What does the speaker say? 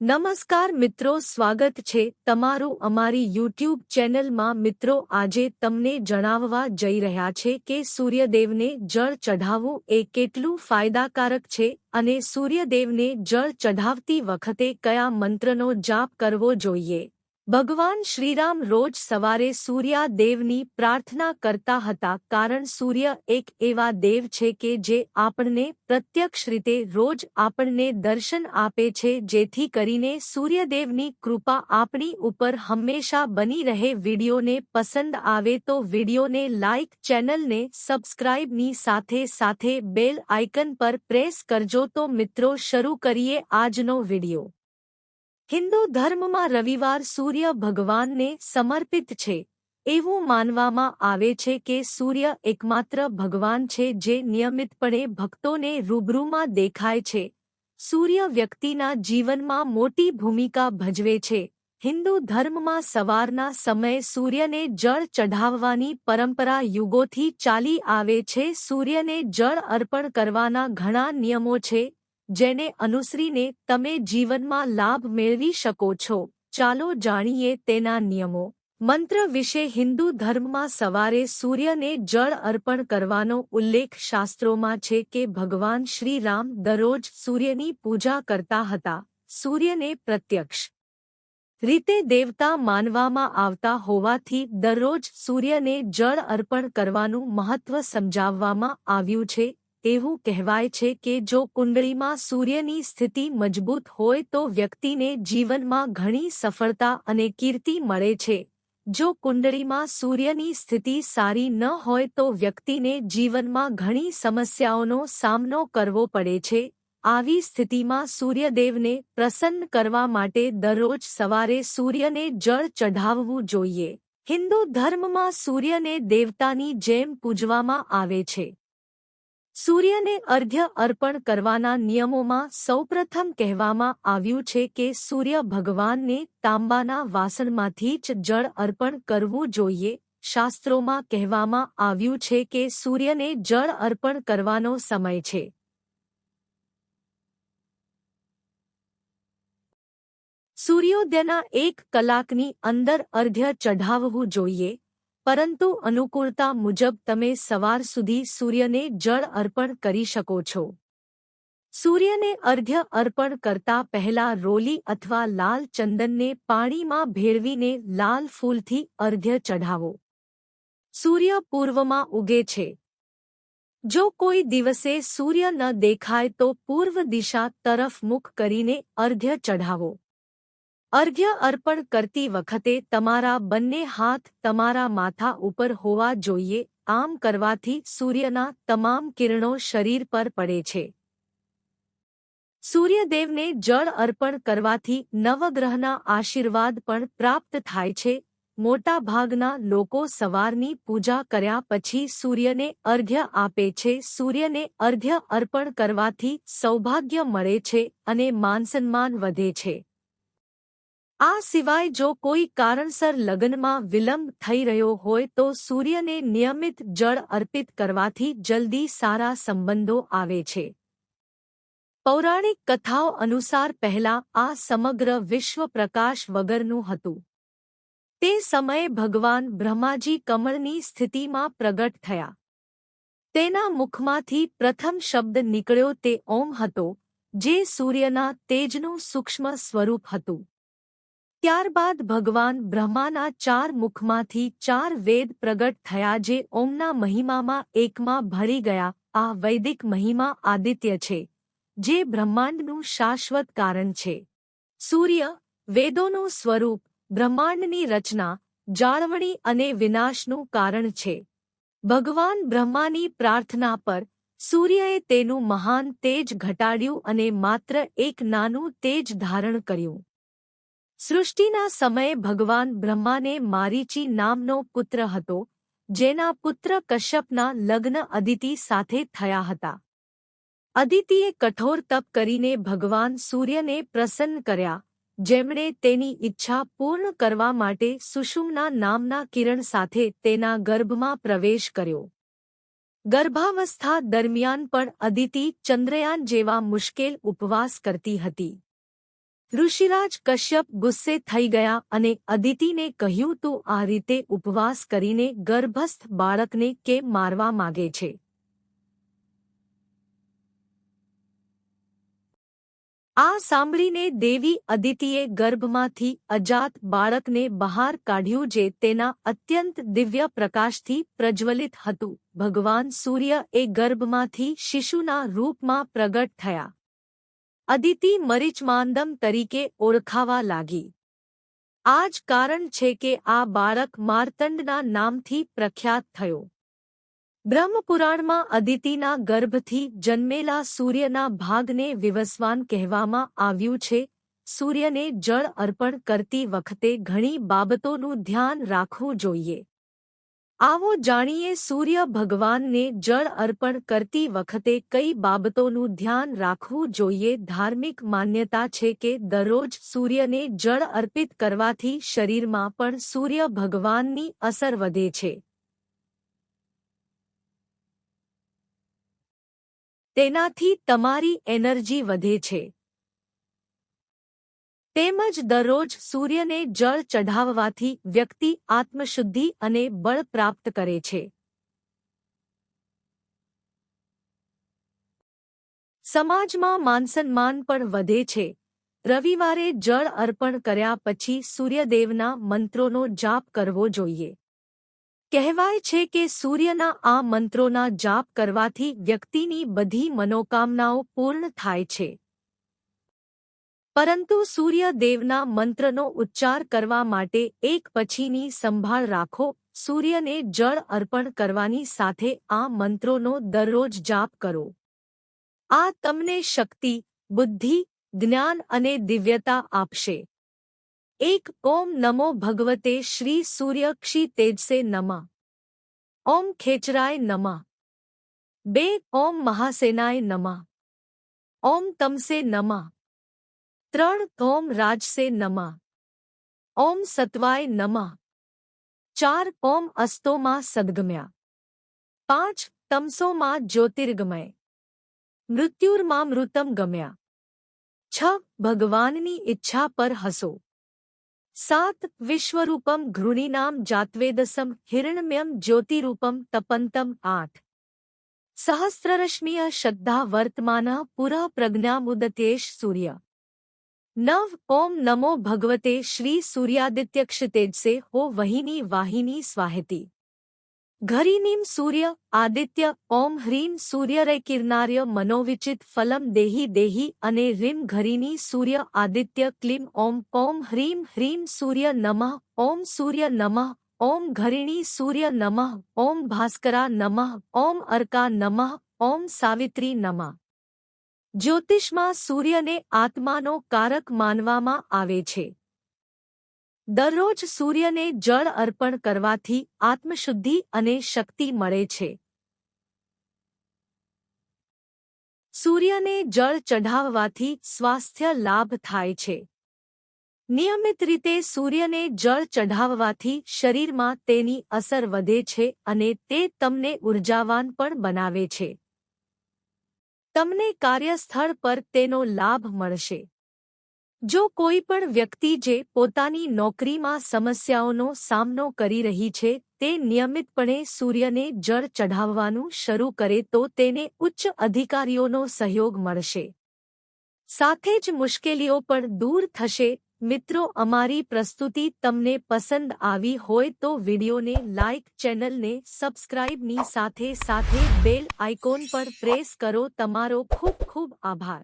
નમસ્કાર મિત્રો, સ્વાગત છે તમારું અમારી યુટ્યુબ ચેનલમાં. મિત્રો, આજે તમને જણાવવા જઈ રહ્યા છે કે સૂર્યદેવને જળ ચઢાવવું એ કેટલું ફાયદાકારક છે અને સૂર્યદેવને જળ ચઢાવતી વખતે કયા મંત્રનો જાપ કરવો જોઈએ? ભગવાન શ્રીરામ રોજ સવારે સૂર્યાદેવની પ્રાર્થના કરતા હતા કારણ સૂર્ય એક એવા દેવ છે કે જે આપણને પ્રત્યક્ષ રીતે રોજ આપણને દર્શન આપે છે જેથી કરીને સૂર્યદેવની કૃપા આપણી ઉપર હંમેશા બની રહે. વિડીયોને પસંદ આવે તો વિડીયોને લાઇક ચેનલને સબસ્ક્રાઇબની સાથે સાથે બેલ આઇકન પર પ્રેસ કરજો. તો મિત્રો, શરૂ કરીએ આજનો વીડિયો. હિન્દુ ધર્મમાં રવિવાર સૂર્ય ભગવાનને સમર્પિત છે. એવું માનવામાં આવે છે કે સૂર્ય એકમાત્ર ભગવાન છે જે નિયમિતપણે ભક્તોને રૂબરૂમાં દેખાય છે. સૂર્ય વ્યક્તિના જીવનમાં મોટી ભૂમિકા ભજવે છે. હિન્દુ ધર્મમાં સવારના સમયે સૂર્યને જળ ચઢાવવાની પરંપરા યુગોથી ચાલી આવે છે. સૂર્યને જળ અર્પણ કરવાના ઘણા નિયમો છે. જેને અનુસરીને તમે જીવનમાં લાભ મેળવી શકો છો. ચાલો જાણીએ તેના નિયમો. મંત્ર વિશે હિન્દુ ધર્મમાં સવારે સૂર્યને જળ અર્પણ કરવાનો ઉલ્લેખ શાસ્ત્રોમાં છે કે ભગવાન શ્રી રામ દરરોજ સૂર્યની પૂજા કરતા હતા. સૂર્યને પ્રત્યક્ષ રીતે દેવતા માનવામાં આવતા હોવાથી દરરોજ સૂર્યને જળ અર્પણ કરવાનું મહત્વ સમજાવવામાં આવ્યું છે. એવું કહેવાય છે કે જો કુંડળીમાં સૂર્યની સ્થિતિ મજબૂત હોય તો વ્યક્તિને જીવનમાં ઘણી સફળતા અને કીર્તિ મળે છે. જો કુંડળીમાં સૂર્યની સ્થિતિ સારી ન હોય તો વ્યક્તિને જીવનમાં ઘણી સમસ્યાઓનો સામનો કરવો પડે છે. આવી સ્થિતિમાં સૂર્યદેવને પ્રસન્ન કરવા માટે દરરોજ સવારે સૂર્યને જળ ચઢાવવું જોઈએ. હિન્દુ ધર્મમાં સૂર્યને દેવતાની જેમ પૂજવામાં આવે છે. સૂર્યને અર્ઘ્ય અર્પણ કરવાના નિયમોમાં સૌપ્રથમ કહેવામાં આવ્યું છે કે સૂર્ય ભગવાનને તાંબાના વાસણમાંથી જ જળ અર્પણ કરવું જોઈએ. શાસ્ત્રોમાં કહેવામાં આવ્યું છે કે સૂર્યને જળ અર્પણ કરવાનો સમય છે. સૂર્યોદયના એક કલાકની અંદર અર્ઘ્ય ચઢાવવું જોઈએ. પરંતુ અનુકૂળતા મુજબ તમે સવાર સુધી સૂર્યને જળ અર્પણ કરી શકો છો. સૂર્યને અર્ઘ્ય અર્પણ કરતા પહેલા રોલી અથવા લાલ ચંદનને પાણીમાં ભેળવીને લાલ ફૂલથી અર્ઘ્ય ચઢાવો. સૂર્ય પૂર્વમાં ઉગે છે. જો કોઈ દિવસે સૂર્ય ન દેખાય તો પૂર્વ દિશા તરફ મુખ કરીને અર્ઘ્ય ચઢાવો. અર્ઘ્ય અર્પણ કરતી વખતે તમારા બંને હાથ તમારા માથા ઉપર હોવા જોઈએ, આમ કરવાથી સૂર્યના તમામ કિરણો શરીર પર પડે છે. સૂર્યદેવને જળ અર્પણ કરવાથી નવગ્રહના આશીર્વાદ પણ પ્રાપ્ત થાય છે. મોટા ભાગના લોકો સવારની પૂજા કર્યા પછી સૂર્યને અર્ઘ્ય આપે છે. સૂર્યને અર્ઘ્ય અર્પણ કરવાથી સૌભાગ્ય મળે છે અને માનસન્માન વધે છે. આ સિવાય જો કોઈ કારણસર લગ્નમાં વિલંબ થઈ રહ્યો હોય તો સૂર્યને નિયમિત જળ અર્પિત કરવાથી જલ્દી સારા સંબંધો આવે છે. પૌરાણિક કથાઓ અનુસાર પહેલા આ સમગ્ર વિશ્વ પ્રકાશ વગરનું હતું. તે સમયે ભગવાન બ્રહ્માજી કમળની સ્થિતિમાં પ્રગટ થયા. તેના મુખમાંથી પ્રથમ શબ્દ નીકળ્યો તે ઓમ હતો, જે સૂર્યના તેજનું સૂક્ષ્મ સ્વરૂપ હતું. ત્યારબાદ ભગવાન બ્રહ્માના ચાર મુખમાંથી ચાર વેદ પ્રગટ થયા જે ઓમના મહિમામાં એકમાં ભળી ગયા. આ વૈદિક મહિમા આદિત્ય છે, જે બ્રહ્માંડનું શાશ્વત કારણ છે. સૂર્ય, વેદોનું સ્વરૂપ, બ્રહ્માંડની રચના, જાળવણી અને વિનાશનું કારણ છે. ભગવાન બ્રહ્માની પ્રાર્થના પર સૂર્યએ તેનું મહાન તેજ ઘટાડ્યું અને માત્ર એક નાનું તેજ ધારણ કર્યું. સૃષ્ટિના સમયે ભગવાન બ્રહ્માને મારીચી નામનો પુત્ર હતો, જેના પુત્ર કશ્યપના લગ્ન અદિતિ સાથે થયા હતા. અદિતિએ કઠોર તપ કરીને ભગવાન સૂર્યને પ્રસન્ન કર્યા, જેમણે તેની ઈચ્છા પૂર્ણ કરવા માટે સુષુમના નામના કિરણ સાથે તેના ગર્ભમાં પ્રવેશ કર્યો. ગર્ભાવસ્થા દરમિયાન પણ અદિતિ ચંદ્રયાન જેવા મુશ્કેલ ઉપવાસ કરતી હતી. ઋષિરાજ કશ્યપ ગુસ્સે થઈ ગયા અને અદિતિને કહ્યું, તું આ રીતે ઉપવાસ કરીને ગર્ભસ્થ બાળકને કેમ મારવા માગે છે આ સાંભળીને દેવી અદિતિએ ગર્ભમાંથી અજાત બાળકને બહાર કાઢ્યું જે તેના અત્યંત દિવ્ય પ્રકાશથી પ્રજ્વલિત હતું. ભગવાન સૂર્ય એ ગર્ભમાંથી શિશુના રૂપમાં પ્રગટ થયા. અદિતિ મરીચમાંદમ તરીકે ઓળખાવા લાગી. આ જ કારણ છે કે આ બાળક માર્તંડના નામથી પ્રખ્યાત થયો. બ્રહ્મપુરાણમાં અદિતિના ગર્ભથી જન્મેલા સૂર્યના ભાગને વિવસ્વાન કહેવામાં આવ્યું છે. સૂર્યને જળ અર્પણ કરતી વખતે ઘણી બાબતોનું ધ્યાન રાખવું જોઈએ. આવો જાણીએ સૂર્ય ભગવાનને જળ અર્પણ કરતી વખતે કઈ બાબતોનું ધ્યાન રાખવું જોઈએ? ધાર્મિક માન્યતા છે કે દરરોજ સૂર્યને જળ અર્પિત કરવાથી શરીરમાં પણ સૂર્ય ભગવાનની અસર વધે છે. તેનાથી તમારી એનર્જી વધે છે. તેમજ દરરોજ સૂર્યને જળ ચઢાવવાથી વ્યક્તિ આત્મશુદ્ધિ અને બળ પ્રાપ્ત કરે છે. સમાજમાં માનસન્માન પણ વધે છે. રવિવારે જળ અર્પણ કર્યા પછી સૂર્યદેવના મંત્રોનો જાપ કરવો જોઈએ. કહેવાય છે કે સૂર્યના આ મંત્રોના જાપ કરવાથી વ્યક્તિની બધી મનોકામનાઓ પૂર્ણ થાય છે. પરંતુ સૂર્યદેવના મંત્રનો ઉચ્ચાર કરવા માટે એક પછીની સંભાળ રાખો. સૂર્યને જળ અર્પણ કરવાની સાથે આ મંત્રોનો દરરોજ જાપ કરો. આ તમને શક્તિ, બુદ્ધિ, જ્ઞાન અને દિવ્યતા આપશે. એક ઓમ નમો ભગવતે શ્રી સૂર્યક્ષી તેજસે નમઃ. ઓમ ખેચરાય નમઃ. બે ઓમ મહાસેનાય નમઃ. ઓમ તમસે નમઃ. ત્રણ ઓમ રાજસે નમઃ ઓમ સત્વાય નમઃ ચાર ઓમ અસ્તોમાં સદગમ્યા પાંચ તમસોમાં જ્યોતિર્ગમય મૃત્યુર્માં મૃતમ ગમ્યા છ ભગવાનની ઈચ્છા પર હસો સાત વિશ્વરૂપમ ઘૃણીનામ જાત્વેદસમ હિરણમ્યમ જ્યોતિરૂપમ તપંતમ આઠ સહસ્રરશ્મિય શ્રદ્ધા વર્તમાન પુરઃ પ્રજ્ઞામુદતેશ સૂર્ય નવ ઓમ નમો ભગવતે શ્રી સૂર્યાદિત્યક્ષિતેજસે હો વહિની વાહિની સ્વાહેતી ઘરીનીમ સૂર્ય આદિત્ય ઓમ હ્રીમ સૂર્યરૈકિર્નાર્ય મનોવિચિત ફલમ દેહી દેહી અને રીમ ઘરીની સૂર્ય આદિત્ય ક્લીમ ઓમ ઓમ હ્રીમ હ્રીમ સૂર્ય નમઃ ઓમ સૂર્ય નમઃ ઓમ ઘરિણી સૂર્ય નમઃ ઓમ ભાસ્કરા નમઃ ઓમ અર્કા નમઃ ઓમ સાવિત્રી નમઃ જ્યોતિષમાં સૂર્યને આત્માનો કારક માનવામાં આવે છે. દરરોજ સૂર્યને જળ અર્પણ કરવાથી આત્મશુદ્ધિ અને શક્તિ મળે છે. સૂર્યને જળ ચઢાવવાથી સ્વાસ્થ્ય લાભ થાય છે. નિયમિત રીતે સૂર્યને જળ ચઢાવવાથી શરીરમાં તેની અસર વધે છે અને તે તમને ઉર્જાવાન પણ બનાવે છે. તમને કાર્યસ્થળ પર તેનો લાભ મળશે. જો કોઈ પણ વ્યક્તિ જે પોતાની નોકરીમાં સમસ્યાઓનો સામનો કરી રહી છે, તે નિયમિતપણે સૂર્યને જળ ચઢાવવાનું શરૂ કરે તો તેને ઉચ્ચ અધિકારીઓનો સહયોગ મળશે. સાથે જ મુશ્કેલીઓ પણ દૂર થશે મિત્રો, અમારી પ્રસ્તુતિ તમને પસંદ આવી હોય તો વિડિયોને લાઇક ચેનલને સબસ્ક્રાઇબની સાથે સાથે બેલ આઇકોન પર પ્રેસ કરો. તમારો ખૂબ ખૂબ આભાર.